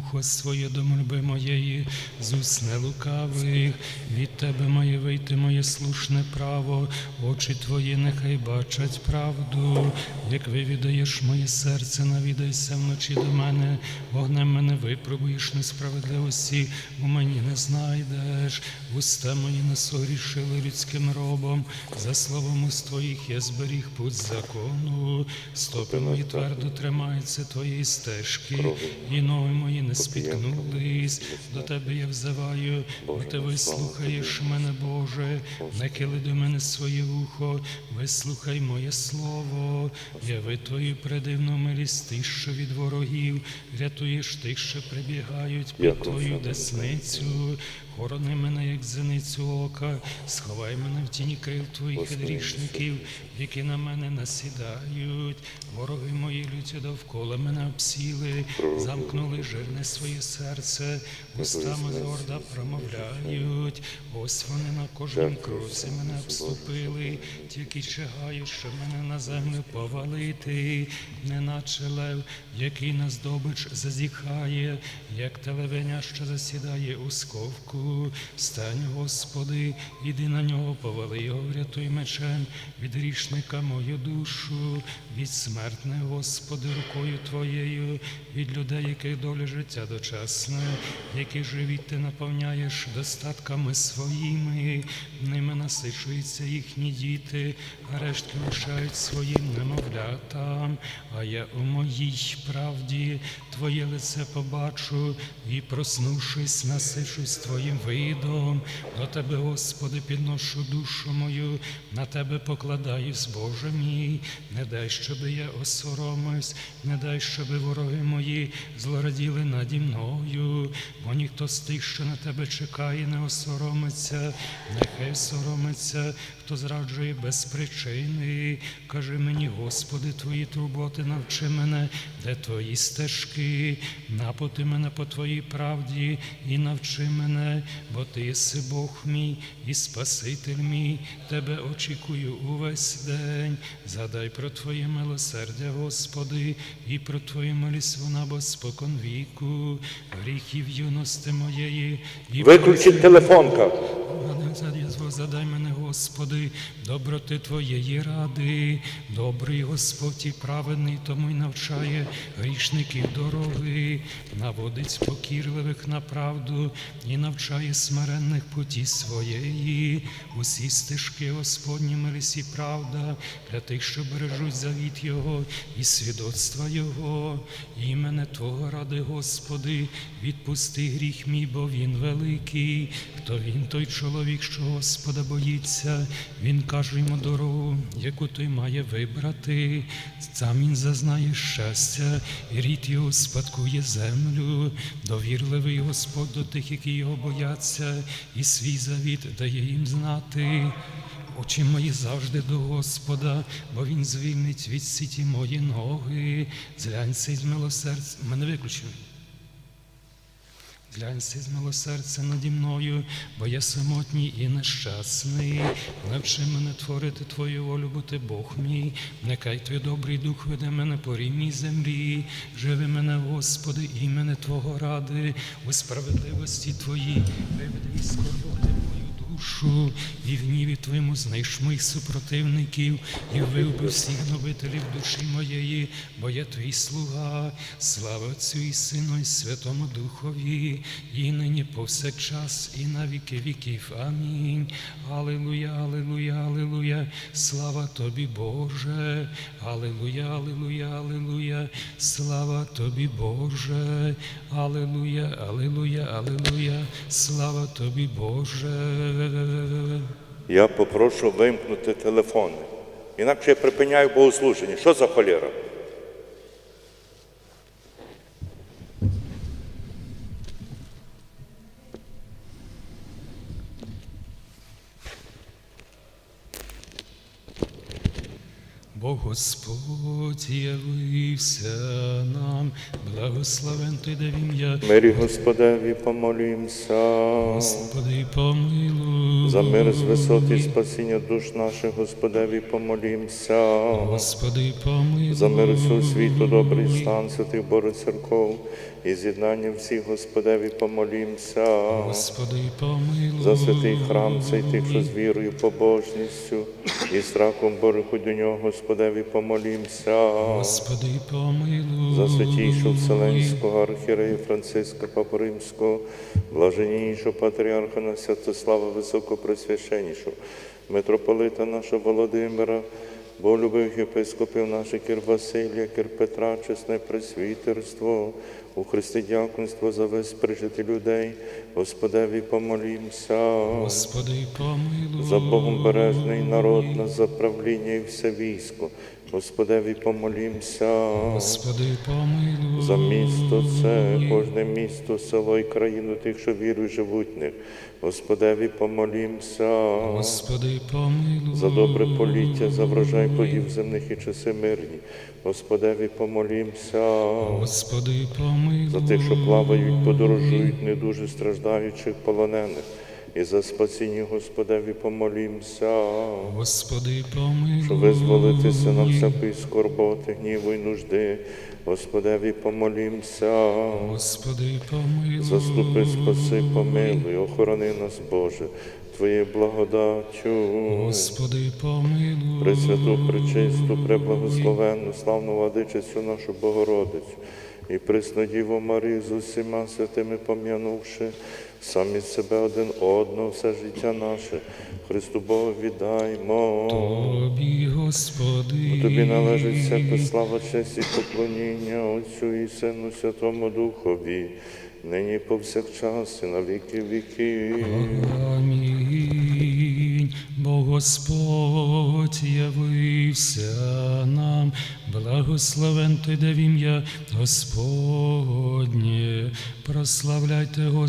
вухо своє до мольби моєї, з уст не лукавих, від тебе має вийти моє слушне право, очі твої нехай бачать правду, як вивідаєш моє серце, навідайся вночі до мене, вогнем мене випробуєш несправедливості, у мені не знайдеш, уста мої не согрішили людським робом, за словом уст твоїх я зберіг путь закону, стопи мої твердо тримаються твоєї стежки, і ноги мої не спіткнулись, до тебе я взиваю, бо ти вислухаєш мене, Боже, не кили до мене своє вухо, вислухай моє слово, яви твою предивну милість ти, що від ворогів, рятуєш тих, що прибігають під твою десницю. Хорони мене, як зеницю ока, сховай мене в тіні крил твоїх грішників, які на мене насідають. Вороги мої люті довкола мене обсіли, замкнули жирне своє серце, устами горда промовляють. Ось вони на кожнім кроці мене обступили, тільки чагають, щоб мене на землю повалити, неначе лев, який на здобич зазіхає, як телевеня, що засідає у сковку. Встань, Господи, іди на нього, повали його, врятуй мечем від грішника мою душу, від смертне, Господи, рукою Твоєю, від людей, яких доля життя дочасне, які живіть ти наповняєш достатками своїми, ними насичуються їхні діти, а рештки лишають своїм немовлятам. А я у моїй правді Твоє лице побачу і, проснувшись, насичусь Твоїм видом. До Тебе, Господи, підношу душу мою, на Тебе покладаюсь, Боже мій, не дай, щоби я осоромився, не дай, щоби вороги мої злораділи наді мною, бо ніхто з тих, що на тебе чекає, не осоромиться, нехай соромиться, хто зраджує без причини. Кажи мені, Господи, Твої турботи навчи мене, де Твої стежки, напоти мене по Твоїй правді і навчи мене, бо Ти єси Бог мій і Спаситель мій, Тебе очікую увесь день. Задай про Твоє милосердя, Господи, і про Твою милість вона бо спокон віку, гріхів юності моєї. І Виключіть телефонка. Задай мене, Господи, доброти Твоєї ради, добрий Господь і праведний, тому й навчає грішників дороги, наводить покірливих на правду і навчає смиренних путі своєї, усі стежки Господні милість і правда, для тих, що бережуть завіт Його і свідоцтва Його, імене Твого ради, Господи, відпусти гріх мій, бо він великий. Хто він той чоловік, що Господа боїться, він каже йому дорогу, яку той має вибрати. Сам він зазнає щастя, і рід його спадкує землю. Довірливий Господь до тих, які його бояться, і свій завіт дає їм знати. Очі мої завжди до Господа, бо Він звільнить від сіті мої ноги. Зглянься із милосердя. Мене виключили. Глянься з милосердя наді мною, бо я самотній і нещасний. Навчи мене творити Твою волю, бо ти Бог мій. Нехай Твій добрий дух веде мене по рівній землі. Живи мене, Господи, імене Твого ради, у справедливості Твоїй, виведи скорботи душу, і в гніві Твоєму знайш моїх супротивників, і вбив всіх гнобителів душі моєї, бо я твій слуга, слава Отцю і Сину, і Святому Духові, і нині повсякчас, і на віки віків. Амінь. Аллилуйя, аллилуйя, аллилуйя, слава тобі, Боже. Аллилуйя, аллилуйя, аллилуйя, слава тобі, Боже. Аллилуйя, аллилуйя, аллилуйя, слава тобі, Боже. Я попрошу вимкнути телефони. Інакше я припиняю богослуження. Що за холєра? Бо Господь явився нам, благословен той, де ім'я Мирі Господеві помолімся. Господи, помилуй. За мир з висоти спасіння душ наших, Господеві помолімся. Господи, помилуй. За мир усього світу, добрий стан святих Божих церков і з'єднанням всіх Господеві помолімся. Господи, помилуй. За святий храм цей тих, що з вірою, побожністю і страхом Божих до нього, Господеві помолімся. Господи, помилуй. За святійшого Вселенського архірея Франциска Папу Римського, блаженнішого патріарха на Святослава Високопресвященнішого, митрополита нашого Володимира, Болюбих єпископів наших Кір Василія, Кір Петра, чесне пресвітерство, у Христі дякунство за весь прижити людей, Господеві помолімся. Господи, помилуй. За Богом бережний народ, на заправління і все військо, Господеві помолімся. Господи, помилуй. За місто це, кожне місто, село і країну тих, що вірують, живуть них. Господеві помолімся. Господи, помилуй. За добре поліття, за врожай плодів земних і часи мирні. Господеві помолімся. Господи, помилуй. За тих, що плавають, подорожують, не дуже страждаючих полонених. І за спасіння Господеві помолімся. Господи, помилуй. Щоб визволитися на всякої скорботи, гніву й нужди. Господеві помолімся. Господи, помилуй. Заступи, спаси, помилуй, охорони нас, Боже, Твоєю благодаттю. Господи, помилуй. Пресвяту, пречисту, преблагословенну, славну владичицю нашу Богородицю і пресну Діву Марію з усіма святими пом'янувши, самі себе один одного, все життя наше, Христу Богу віддаймо. Тобі, Господи. Тобі належить всяка слава, честь і поклоніння Отцю і Сину Святому Духові, нині повсякчас і на віки віків. Амінь. Бо Господь явився нам, благословен ти, де в ім'я Господнє, прославляйте Господь.